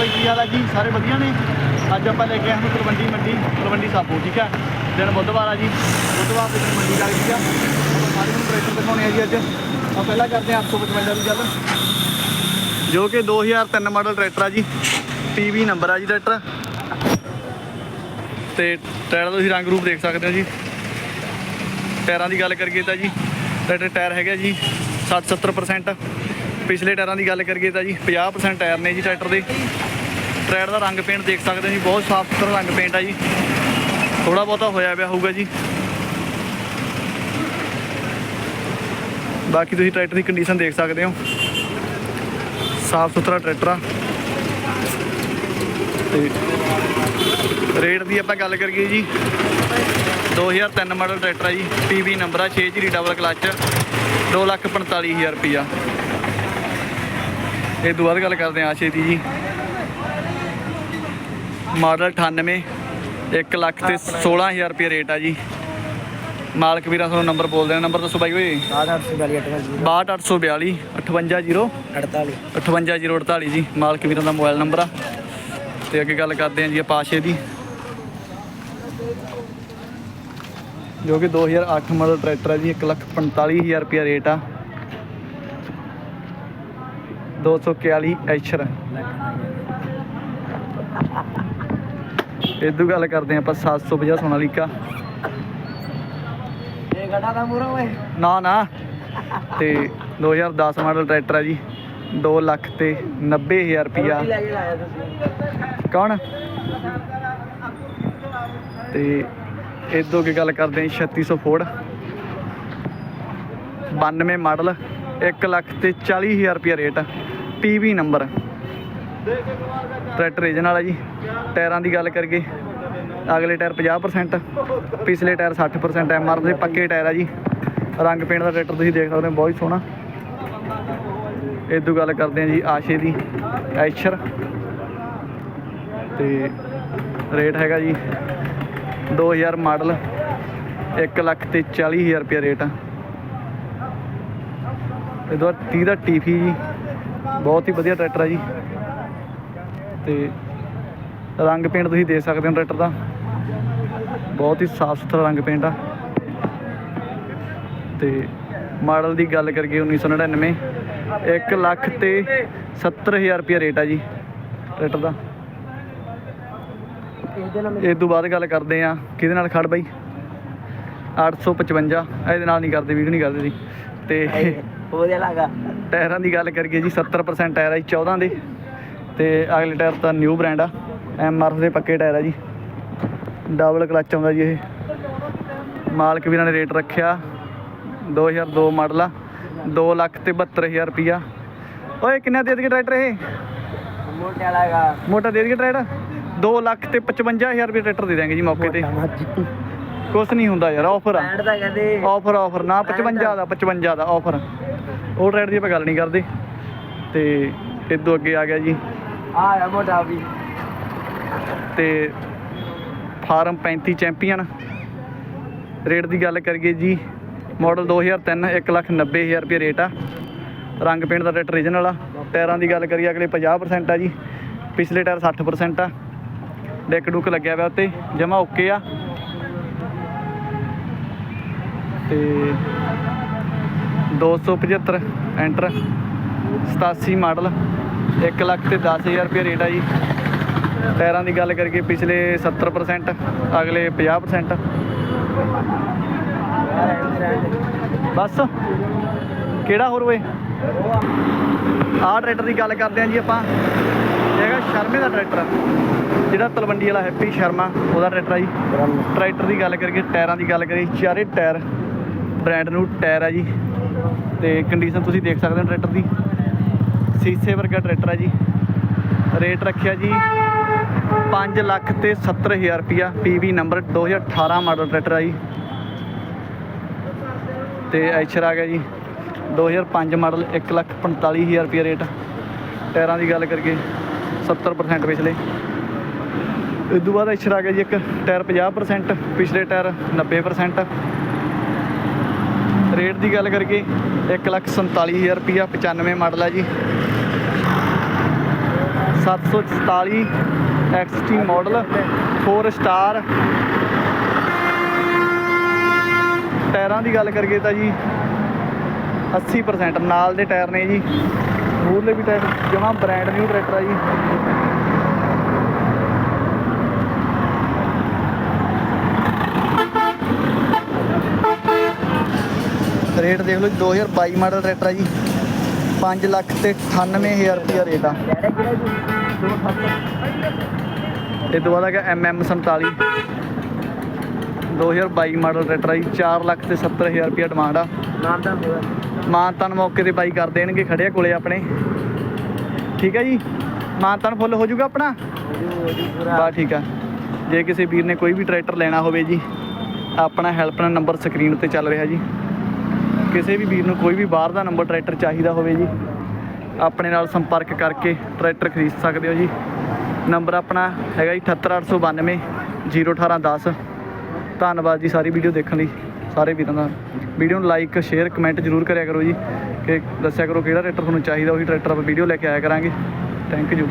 ਬਾਈ ਕੀ ਹਾਲ ਆ ਜੀ ਸਾਰੇ ਵਧੀਆ ਨੇ। ਅੱਜ ਆਪਾਂ ਲੈ ਕੇ ਆਏ ਹਾਂ ਤਲਵੰਡੀ ਮੰਡੀ, ਤਲਵੰਡੀ ਸਾਬੋ, ਠੀਕ ਹੈ? ਦਿਨ ਬੁੱਧਵਾਰ ਆ ਜੀ। ਬੁੱਧਵਾਰ ਦੀ ਮੰਡੀ ਲੱਗਦੀ ਆ। ਸਾਰੇ ਨੂੰ ਟਰੈਕਟਰ ਦਿਖਾਉਣੇ ਆ ਜੀ ਅੱਜ। ਆ ਪਹਿਲਾਂ ਕਰਦੇ ਹਾਂ 855 ਦੀ ਗੱਲ। ਜੋ ਕਿ 2003 ਮਾਡਲ ਟਰੈਕਟਰ ਆ ਜੀ। ਪੀਵੀ ਨੰਬਰ ਆ ਜੀ ਟਰੈਕਟਰ ਤੇ ਟਾਇਰ ਦਾ ਤੁਸੀਂ ਰੰਗ ਰੂਪ ਦੇਖ ਸਕਦੇ ਹੋ ਜੀ। ਟਾਇਰਾਂ ਦੀ ਗੱਲ ਕਰੀਏ ਤਾਂ ਜੀ ਟਰੈਕਟਰ ਟਾਇਰ ਹੈਗਾ ਜੀ 60 70% ਪਿਛਲੇ ਟਾਇਰਾਂ ਦੀ ਗੱਲ ਕਰੀਏ ਤਾਂ ਜੀ 50% ਟਾਇਰ ਨੇ ਜੀ ਟਰੈਕਟਰ ਦੇ। ਟਰੈਕਟਰ ਦਾ ਰੰਗ ਪੇਂਟ ਦੇਖ ਸਕਦੇ ਹੋ ਜੀ, ਬਹੁਤ ਸਾਫ਼ ਸੁਥਰਾ ਰੰਗ ਪੇਂਟ ਆ ਜੀ। ਥੋੜਾ ਬਹੁਤਾ ਹੋਇਆ ਪਿਆ ਹੋਊਗਾ ਜੀ। ਬਾਕੀ ਤੁਸੀਂ ਟਰੈਕਟਰ ਦੀ ਕੰਡੀਸ਼ਨ ਦੇਖ ਸਕਦੇ ਹੋ। ਸਾਫ਼ ਸੁਥਰਾ ਟਰੈਕਟਰ ਆ। ਤੇ ਰੇਟ ਦੀ ਆਪਾਂ ਗੱਲ ਕਰੀਏ ਜੀ 2003 ਮਾਡਲ ਟਰੈਕਟਰ ਆ ਜੀ ਪੀਵੀ ਨੰਬਰ ਆ 6 ਜੀ ਡਬਲ ਕਲਚ 245000 ਰੁਪਿਆ ਇਹ ਤੋਂ ਬਾਅਦ ਗੱਲ ਕਰਦੇ ਆ ਆਸ਼ੇ ਦੀ ਜੀ। ਮਾਡਲ 98 1 ਲੱਖ ਤੇ 16000 ਰੁਪਏ ਰੇਟ ਆ ਜੀ। ਮਾਲਕ ਵੀਰਾਂ ਤੁਹਾਨੂੰ ਨੰਬਰ ਬੋਲ ਦੇਣਾ। ਨੰਬਰ ਦੱਸੋ ਬਾਈ ਓਏ। 62842 580 48 58048 ਜੀ ਮਾਲਕ ਵੀਰਾਂ ਦਾ ਮੋਬਾਈਲ ਨੰਬਰ ਆ। ਤੇ ਅੱਗੇ ਗੱਲ ਕਰਦੇ ਹਾਂ ਜੀ ਆਪਾਸ਼ੇ ਦੀ। ਜੋ ਕਿ 2008 ਮਾਡਲ ਟਰੈਕਟਰ ਹੈ ਜੀ 145000 ਰੁਪਏ ਰੇਟ ਆ। 241 ਐਚਰ ਇਦੋਂ ਗੱਲ ਕਰਦੇ ਆਪਾਂ 750 ਸੋਨਾਲੀਕਾ। ਇਹ ਗੱਡਾ ਦਾ ਮੂਰਾ ਓਏ। ਨਾ ਨਾ। ਤੇ 2010 ਮਾਡਲ ਟਰੈਕਟਰ ਹੈ ਜੀ। 2 ਲੱਖ ਤੇ 90000 ਰੁਪਿਆ ਕੌਣ? ਤੇ ਇਦੋਂ ਕੀ ਗੱਲ ਕਰਦੇ ਹਾਂ 3600 ਫੋੜ। 92 ਮਾਡਲ 1 ਲੱਖ ਤੇ 40000 ਰੁਪਏ rate. PV number. Tractor regional ਹੈ ਜੀ। ਟਾਇਰਾਂ ਦੀ ਗੱਲ ਕਰੀਏ ਅਗਲੇ ਟਾਇਰ 50% ਪਿਛਲੇ ਟਾਇਰ 60% ਐਮਆਰ ਦੇ ਪੱਕੇ ਟਾਇਰ ਆ ਜੀ। ਰੰਗ ਪੇਂਟ ਦਾ ਟਰੈਕਟਰ ਤੁਸੀਂ ਦੇਖ ਸਕਦੇ ਹੋ, ਬਹੁਤ ਹੀ ਸੋਹਣਾ। ਇਦੋਂ ਗੱਲ ਕਰਦੇ ਹਾਂ ਜੀ, ਆਸ਼ੇ ਦੀ, ਐਸ਼ਰ। ਤੇ ਰੇਟ ਹੈਗਾ ਜੀ 2000 ਮਾਡਲ 1 ਲੱਖ ਤੇ 40000 ਰੁਪਏ ਰੇਟ ਆ। ਇਹਦੇ ਬਾਅਦ 30 ਦਾ ਟੀਫੀ ਜੀ, ਬਹੁਤ ਹੀ ਵਧੀਆ ਟਰੈਕਟਰ ਆ ਜੀ। ਤੇ ਰੰਗ ਪੇਂਟ ਤੁਸੀਂ ਦੇਖ ਸਕਦੇ ਹੋ ਟਰੈਕਟਰ ਦਾ। ਬਹੁਤ ਹੀ ਸਾਫ਼ ਸੁਥਰਾ ਰੰਗ ਪੇਂਟ ਆ। ਤੇ ਮਾਡਲ ਦੀ ਗੱਲ ਕਰੀਏ 1999 1 ਲੱਖ ਤੇ 70000 ਰੁਪਏ ਰੇਟ ਆ ਜੀ ਟਰੈਕਟਰ ਦਾ। ਇਹ ਤੋਂ ਬਾਅਦ ਗੱਲ ਕਰਦੇ ਆ ਕਿਹਦੇ ਨਾਲ ਖੜ ਬਾਈ? 855 ਇਹਦੇ ਨਾਲ ਨਹੀਂ ਕਰਦੇ ਵੀਡੀਓ ਨਹੀਂ ਕਰਦੇ ਜੀ ਤੇ ਉਹਦੇ ਲਾਗਾ ਟਾਇਰਾਂ ਦੀ ਗੱਲ ਕਰੀਏ ਜੀ 70% ਟਾਇਰ ਆ ਜੀ 14 ਦੇ। ਤੇ ਅਗਲੇ ਟਾਇਰ ਤਾਂ ਨਿਊ ਬ੍ਰਾਂਡ ਆ। ਐਮਆਰ ਦੇ ਪੱਕੇ ਟਾਇਰ ਆ ਜੀ। ਡਬਲ ਕਲਚ ਆਉਂਦਾ ਜੀ ਇਹ। ਮਾਲਕ ਵੀਰਾਂ ਨੇ ਰੇਟ ਰੱਖਿਆ। 2002 ਮਾਡਲ ਆ। 2 ਲੱਖ ਤੇ 72000 ਰੁਪਿਆ ਓਏ ਕਿੰਨਾ ਦੇ ਦੇਗੇ ਟਰੈਕਟਰ ਇਹ? ਮੋਟੇ ਲਾਗਾ ਮੋਟਾ ਦੇ ਦੇਗੇ ਟਰੈਕਟਰ? 2 ਲੱਖ ਤੇ 55000 ਰੁਪਏ ਟਰੈਕਟਰ ਦੇ ਦਾਂਗੇ ਜੀ ਮੌਕੇ ਤੇ। ਕੁਛ ਨਹੀਂ ਹੁੰਦਾ ਯਾਰ ਆਫਰ ਆ। ਆਫਰ ਆਫਰ ਨਾ 55 ਦਾ। 55 ਦਾ ਆਫਰ ਉਹ ਰੇਟ ਦੀ ਆਪਾਂ ਗੱਲ ਨਹੀਂ ਕਰਦੇ। ਤੇ ਇਦੋਂ ਅੱਗੇ ਆ ਗਿਆ ਜੀ। ਆ ਆ ਮੋਟਾ ਵੀ। ਤੇ ਫਾਰਮ 35 ਚੈਂਪੀਅਨ। ਰੇਟ ਦੀ ਗੱਲ ਕਰੀਏ ਜੀ ਮਾਡਲ 2003 190000 ਰੁਪਏ ਰੇਟ ਆ। ਰੰਗ ਪੇਂਟ ਦਾ ਰੇਟ ਰੀਜਨਲ ਆ। ਟਾਇਰਾਂ ਦੀ ਗੱਲ ਕਰੀਏ, ਅਗਲੇ 50% ਆ ਜੀ। ਪਿਛਲੇ ਟਾਇਰ 60% ਆ। ਡੈਕ ਡੁੱਕ ਲੱਗਿਆ ਹੋਇਆ ਉੱਤੇ, ਜਮਾ ਓਕੇ ਆ। ਤੇ 275 ਐਂਟਰ 87 ਮਾਡਲ। 1 ਲੱਖ ਤੇ 10000 ਰੁਪਏ ਰੇਟ ਆ ਜੀ। ਟਾਇਰਾਂ ਦੀ ਗੱਲ ਕਰੀਏ ਪਿਛਲੇ 70% ਅਗਲੇ 50% ਬਸ। ਕਿਹੜਾ ਹੋਰ ਓਏ? ਆਹ ਟਰੈਕਟਰ ਦੀ ਗੱਲ ਕਰਦੇ ਆਂ ਜੀ ਆਪਾਂ। ਹੈਗਾ ਸ਼ਰਮੇ ਦਾ ਟਰੈਕਟਰ ਜਿਹੜਾ ਤਲਵੰਡੀ ਵਾਲਾ ਹੈਪੀ ਸ਼ਰਮਾ, ਉਹਦਾ ਟਰੈਕਟਰ ਆ ਜੀ। ਟਰੈਕਟਰ ਦੀ ਗੱਲ ਕਰੀਏ, ਟਾਇਰਾਂ ਦੀ ਗੱਲ ਕਰੀਏ, ਚਾਰੇ ਟਾਇਰ ਬ੍ਰਾਂਡ ਨੂੰ ਟਾਇਰ ਆ ਜੀ। ਤੇ ਕੰਡੀਸ਼ਨ ਤੁਸੀਂ ਦੇਖ ਸਕਦੇ ਹੋ ਟਰੈਕਟਰ ਦੀ। ਸੀਸੇ ਵਰਗਾ ਟਰੈਕਟਰ ਆ ਜੀ। ਰੇਟ ਰੱਖਿਆ ਜੀ 5 ਲੱਖ ਤੇ 70000 ਰੁਪਿਆ ਪੀਵੀ ਨੰਬਰ 2018 ਮਾਡਲ ਟਰੈਕਟਰ ਆ ਜੀ। ਤੇ ਐਚਰ ਆ ਗਿਆ ਜੀ 2005 ਮਾਡਲ 1 ਲੱਖ 45000 ਰੁਪਿਆ ਰੇਟ। ਟਾਇਰਾਂ ਦੀ ਗੱਲ ਕਰੀਏ 70% ਪਿਛਲੇ। ਇਸ ਤੋਂ ਬਾਅਦ ਐਚਰ ਆ ਗਿਆ ਜੀ ਇੱਕ ਟਾਇਰ 50% ਪਿਛਲੇ ਟਾਇਰ 90% ਰੇਟ ਦੀ ਗੱਲ ਕਰੀਏ 1 ਲੱਖ 47000 ਰੁਪਿਆ 95 ਮਾਡਲ ਆ ਜੀ। 744 XT ਮਾਡਲ 4 ਸਟਾਰ ਟਾਇਰਾਂ ਦੀ ਗੱਲ ਕਰੀਏ ਤਾਂ ਜੀ 80% ਨਾਲ ਦੇ ਟਾਇਰ ਨੇ ਜੀ। ਮੂਹਰਲੇ ਵੀ ਟਾਇਰ ਜਮਾ ਬ੍ਰਾਂਡ ਨਿਊ ਟਰੈਕਟਰ ਆ ਜੀ। ਰੇਟ ਦੇਖ ਲਓ ਜੀ, 2022 ਮਾਡਲ ਟਰੈਕਟਰ ਆ ਜੀ। 5 ਲੱਖ ਤੇ 98000 ਰੁਪਿਆ ਰੇਟ ਆ। ਇਹ ਤੋਂ ਬਾਅਦ ਹੈਗਾ MM 47 2022 ਮਾਡਲ ਟਰੈਕਟਰ ਆ ਜੀ 4 ਲੱਖ ਤੇ 70000 ਰੁਪਿਆ ਡਿਮਾਂਡ ਆ। ਨਾਮ ਤਾਂ ਮਾਨਤਨ ਮੌਕੇ ਤੇ ਬਾਈ ਕਰ ਦੇਣਗੇ ਖੜਿਆ ਕੋਲੇ ਆਪਣੇ। ਠੀਕ ਹੈ ਜੀ? ਮਾਨਤਨ ਫੁੱਲ ਹੋ ਜਾਊਗਾ ਆਪਣਾ? ਬਾ ਠੀਕ ਆ। ਜੇ ਕਿਸੇ ਵੀਰ ਨੇ ਕੋਈ ਵੀ ਟਰੈਕਟਰ ਲੈਣਾ ਹੋਵੇ ਜੀ, ਆਪਣਾ ਹੈਲਪਲਾਈਨ ਨੰਬਰ ਸਕਰੀਨ ਤੇ ਚੱਲ ਰਿਹਾ ਜੀ। ਕਿਸੇ ਵੀ ਵੀਰ ਨੂੰ ਕੋਈ ਵੀ ਬਾਹਰ ਦਾ ਨੰਬਰ ਟਰੈਕਟਰ ਚਾਹੀਦਾ ਹੋਵੇ ਜੀ, ਆਪਣੇ ਨਾਲ ਸੰਪਰਕ ਕਰਕੇ ਟਰੈਕਟਰ ਖਰੀਦ ਸਕਦੇ ਹੋ ਜੀ। ਨੰਬਰ ਆਪਣਾ ਹੈਗਾ ਜੀ 78892 01810 ਧੰਨਵਾਦ ਜੀ ਸਾਰੀ ਵੀਡੀਓ ਦੇਖਣ ਲਈ, ਸਾਰੇ ਵੀਰਾਂ ਦਾ। ਵੀਡੀਓ ਨੂੰ ਲਾਈਕ ਸ਼ੇਅਰ ਕਮੈਂਟ ਜ਼ਰੂਰ ਕਰਿਆ ਕਰੋ ਜੀ, ਕਿ ਦੱਸਿਆ ਕਰੋ ਕਿਹੜਾ ਟਰੈਕਟਰ ਤੁਹਾਨੂੰ ਚਾਹੀਦਾ, ਉਹੀ ਟਰੈਕਟਰ ਆਪਾਂ ਵੀਡੀਓ ਲੈ ਕੇ ਆਇਆ ਕਰਾਂਗੇ। Thank you